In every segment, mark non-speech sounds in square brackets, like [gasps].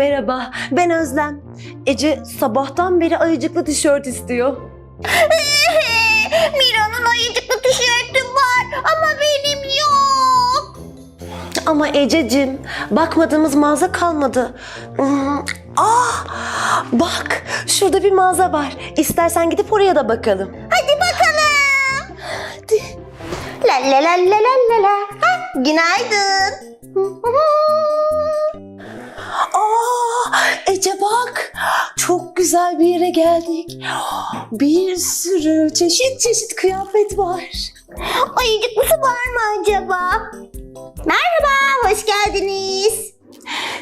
Merhaba, ben Özlem. Ece sabahtan beri ayıcıklı tişört istiyor. [laughs] Mira'nın ayıcıklı tişörtü var ama benim yok. Ama Ececiğim, bakmadığımız mağaza kalmadı. Hmm, Ah, bak şurada bir mağaza var. İstersen gidip oraya da bakalım. Hadi bakalım. La la la la la la la. Ha, günaydın. Ece bak, çok güzel bir yere geldik. Bir sürü çeşit çeşit kıyafet var. Ayıcıklısı var mı acaba? Merhaba, hoş geldiniz.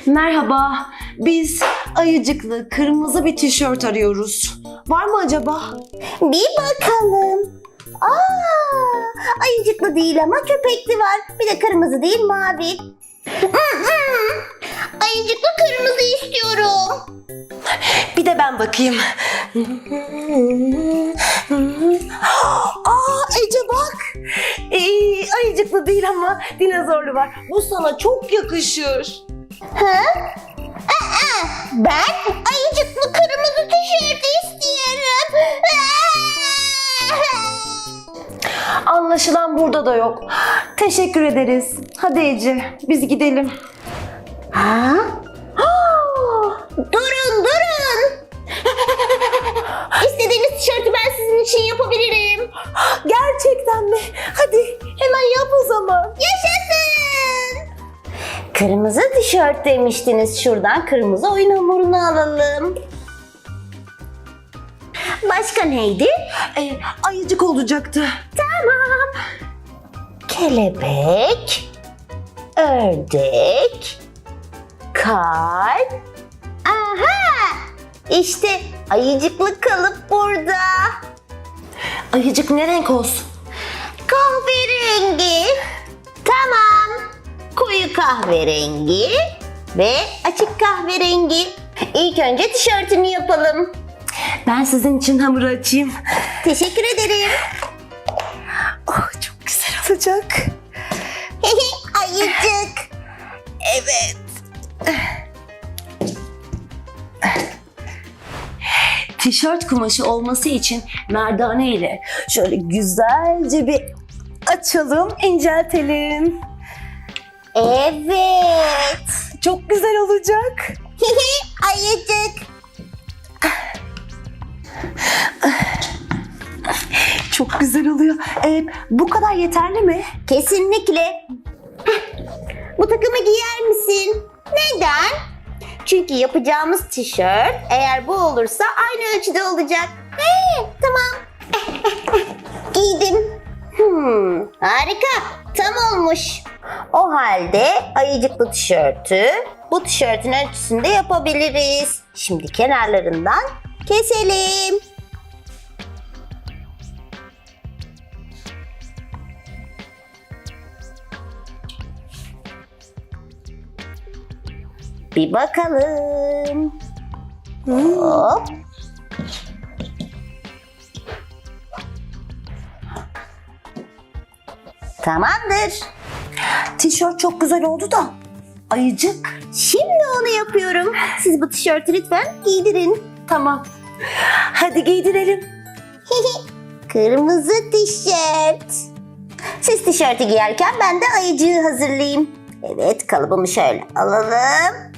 Merhaba, biz ayıcıklı kırmızı bir tişört arıyoruz. Var mı acaba? Bir bakalım. Aa, ayıcıklı değil ama köpekli var. Bir de kırmızı değil mavi. Ayıcıklı kırmızı istiyorum. Bir de ben bakayım. Aa Ece bak. Ee, ayıcıklı değil ama dinozorlu var. Bu sana çok yakışır. Ha? Aa, ben ayıcıklı kırmızı tişört istiyorum. Anlaşılan burada da yok. Teşekkür ederiz. Hadi Ece biz gidelim. Ha? [gasps] durun durun. [gasps] İstediğiniz tişörtü ben sizin için yapabilirim. [gasps] Gerçekten mi? Hadi hemen yap o zaman. Yaşasın. Kırmızı tişört demiştiniz. Şuradan kırmızı oyun hamurunu alalım. Başka neydi? Ee, ayıcık olacaktı. Tamam. Kelebek, ördek, kalp. Aha! İşte ayıcıklı kalıp burada. Ayıcık ne renk olsun? Kahverengi. Tamam. Koyu kahverengi ve açık kahverengi. İlk önce tişörtünü yapalım. Ben sizin için hamuru açayım. Teşekkür ederim. Oh, çok güzel olacak. [laughs] Ayıcık. Evet. Tişört kumaşı olması için merdane ile şöyle güzelce bir açalım, inceltelim. Evet. Çok güzel olacak. [laughs] Ayıcık. Çok güzel oluyor. Ee, bu kadar yeterli mi? Kesinlikle. Bu takımı giyer misin? Neden? Çünkü yapacağımız tişört eğer bu olursa aynı ölçüde olacak. Ee, tamam. [laughs] Giydim. Hmm, harika. Tam olmuş. O halde ayıcıklı tişörtü bu tişörtün ölçüsünde yapabiliriz. Şimdi kenarlarından keselim. Bir bakalım. Hop. Tamamdır. Tişört çok güzel oldu da. Ayıcık. Şimdi onu yapıyorum. Siz bu tişörtü lütfen giydirin. Tamam. Hadi giydirelim. [laughs] Kırmızı tişört. Siz tişörtü giyerken ben de ayıcığı hazırlayayım. Evet kalıbımı şöyle alalım.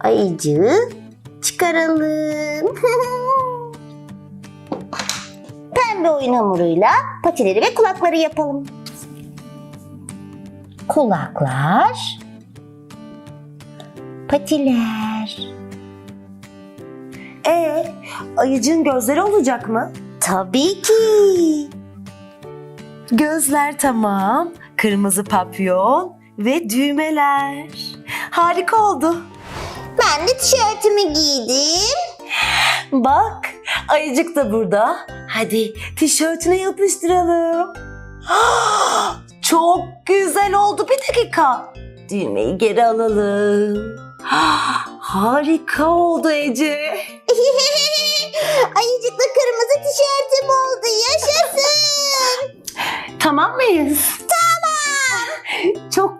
Ayıcığı çıkaralım. [laughs] Pembe oyun hamuruyla patileri ve kulakları yapalım. Kulaklar. Patiler. Ee, ayıcığın gözleri olacak mı? Tabii ki. Gözler tamam. Kırmızı papyon ve düğmeler. Harika oldu. Ben de tişörtümü giydim. Bak, ayıcık da burada. Hadi tişörtüne yapıştıralım. [gasps] Çok güzel oldu. Bir dakika. Düğmeyi geri alalım. [gasps] Harika oldu Ece. [laughs] Ayıcıklı kırmızı tişörtüm oldu. Yaşasın. Tamam mıyız?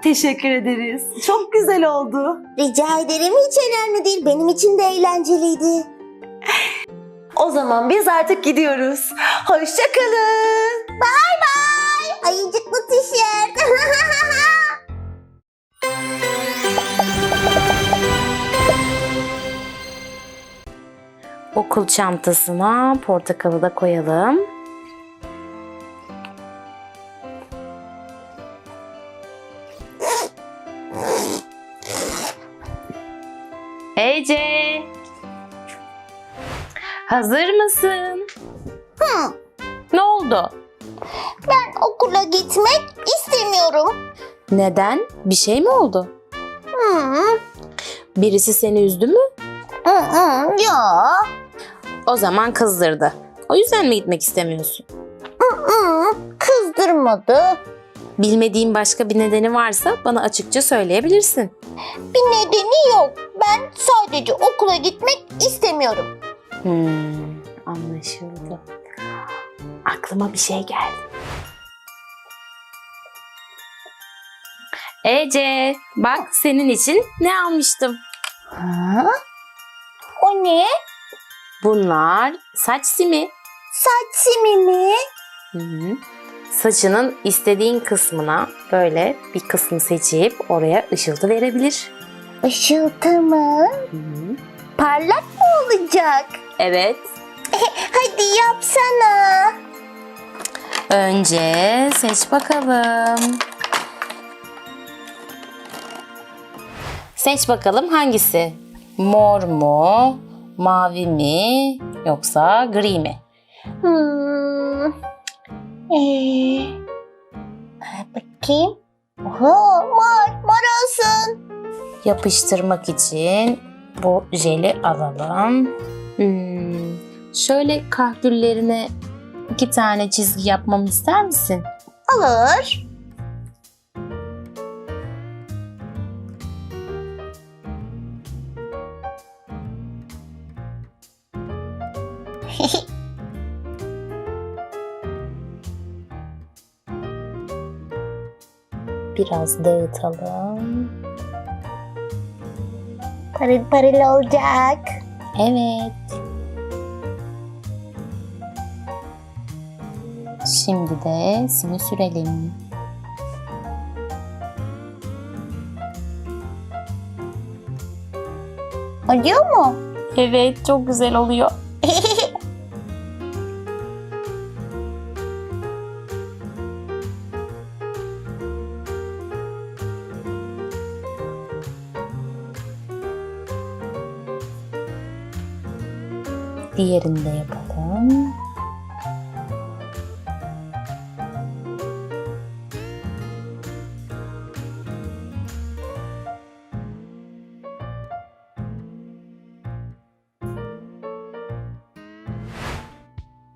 Teşekkür ederiz. Çok güzel oldu. Rica ederim hiç önemli değil. Benim için de eğlenceliydi. O zaman biz artık gidiyoruz. Hoşçakalın. Bye bye. Ayıcıklı tişört. [laughs] Okul çantasına portakalı da koyalım. Hazır mısın? Hı. Ne oldu? ben okula gitmek istemiyorum. Neden? Bir şey mi oldu? Hı. Birisi seni üzdü mü? Hı hı. Ya. O zaman kızdırdı. O yüzden mi gitmek istemiyorsun? Hı. Kızdırmadı. Bilmediğin başka bir nedeni varsa bana açıkça söyleyebilirsin. Bir nedeni yok. Ben sadece okula gitmek istemiyorum. Hmm, anlaşıldı. Aklıma bir şey geldi. Ece, bak senin için ne almıştım. Ha? O ne? Bunlar saç simi. Saç simi mi? Hı hı. Saçının istediğin kısmına böyle bir kısmı seçip oraya ışıltı verebilir. Işıltı mı? Hı hı. Parlak mı olacak? Evet. [laughs] Hadi yapsana. Önce seç bakalım. Seç bakalım hangisi? Mor mu? Mavi mi? Yoksa gri mi? Hmm. Ee, bakayım. Oha, mor, mor olsun. Yapıştırmak için bu jeli alalım. Hmm, Şöyle kahküllerine iki tane çizgi yapmamı ister misin? Olur. [laughs] Biraz dağıtalım. Parıl parıl olacak. Evet. Şimdi de simi sürelim. Acıyor mu? Evet, çok güzel oluyor. Diğerini de yapalım.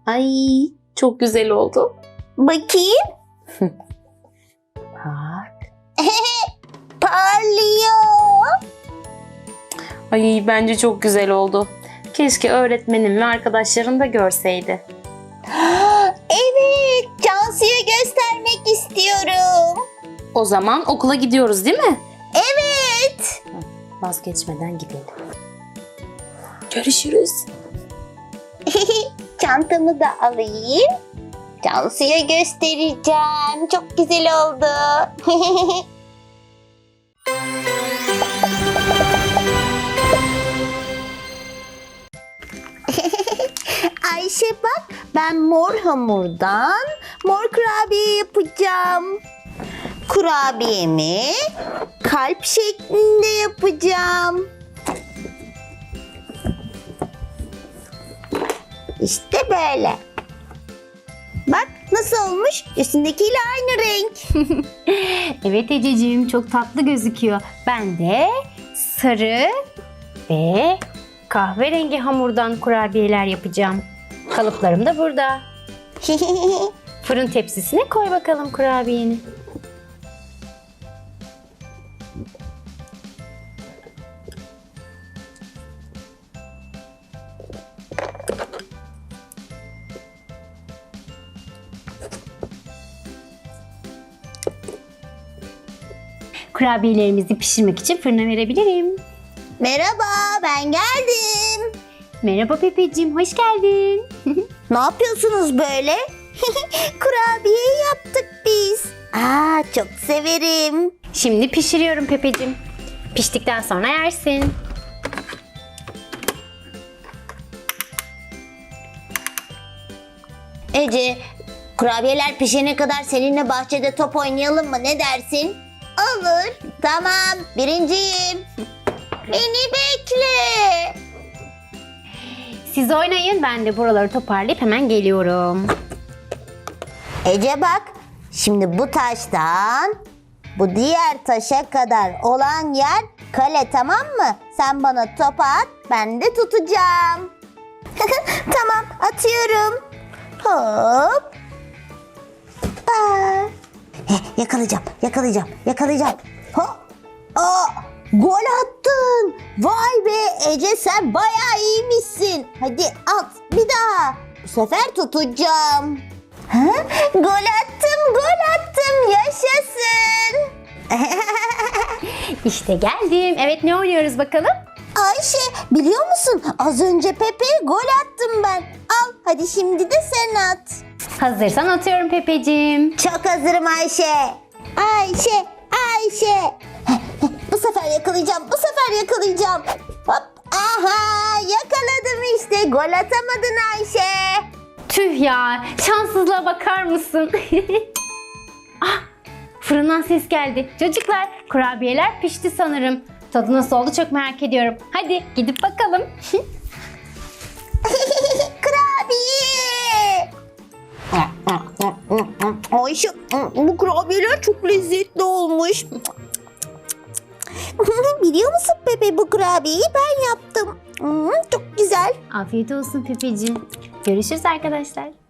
Ay, çok güzel oldu. Bakayım. [laughs] Bak. [laughs] Parlıyor. Ay, bence çok güzel oldu. Keşke öğretmenim ve arkadaşların da görseydi. [gasps] Evet, Cansu'ya göstermek istiyorum. O zaman okula gidiyoruz değil mi? Evet. Vazgeçmeden gidelim. Görüşürüz. [laughs] Çantamı da alayım. Cansu'ya göstereceğim. Çok güzel oldu. [laughs] Ayşe bak ben mor hamurdan mor kurabiye yapacağım. Kurabiyemi kalp şeklinde yapacağım. İşte böyle. Bak nasıl olmuş? Üstündekiyle aynı renk. [laughs] Evet Ececiğim çok tatlı gözüküyor. Ben de sarı ve kahverengi hamurdan kurabiyeler yapacağım. Kalıplarım da burada. [laughs] Fırın tepsisine koy bakalım kurabiyeni. kurabiyelerimizi pişirmek için fırına verebilirim. Merhaba ben geldim. Merhaba Pepeciğim, hoş geldin. Ne yapıyorsunuz böyle? [laughs] Kurabiye yaptık biz. Aa çok severim. Şimdi pişiriyorum Pepeciğim. Piştikten sonra yersin. Ece, kurabiyeler pişene kadar seninle bahçede top oynayalım mı? Ne dersin? Olur. Tamam, birinciyim. Beni bekle. Siz oynayın, ben de buraları toparlayıp hemen geliyorum. Ece bak, şimdi bu taştan bu diğer taşa kadar olan yer kale tamam mı? Sen bana topu at, ben de tutacağım. [laughs] tamam, atıyorum. Hop. Aa. Heh, yakalayacağım, yakalayacağım, yakalayacağım. Hop. Aa, gol attın. Vay be Ece sen bayağı iyiymişsin. Hadi at bir daha. Bu sefer tutacağım. Ha? Gol attım, gol attım. Yaşasın. [laughs] İşte geldim. Evet ne oynuyoruz bakalım? Ayşe biliyor musun? Az önce Pepe'ye gol attım ben. Al hadi şimdi de sen at. Hazırsan atıyorum Pepeciğim. Çok hazırım Ayşe. Ayşe, Ayşe. Bu sefer yakalayacağım, bu sefer yakalayacağım. Hop, aha yakaladım işte. Gol atamadın Ayşe. Tüh ya, şanssızlığa bakar mısın? [laughs] ah, fırından ses geldi. Çocuklar, kurabiyeler pişti sanırım. Tadı nasıl oldu çok merak ediyorum. Hadi gidip bakalım. [laughs] Kurabiye. Ayşe bu kurabiyeler çok lezzetli olmuş. [laughs] Biliyor musun Pepe bu kurabiyeyi ben yaptım. Hmm, çok güzel. Afiyet olsun Pepeciğim. Görüşürüz arkadaşlar.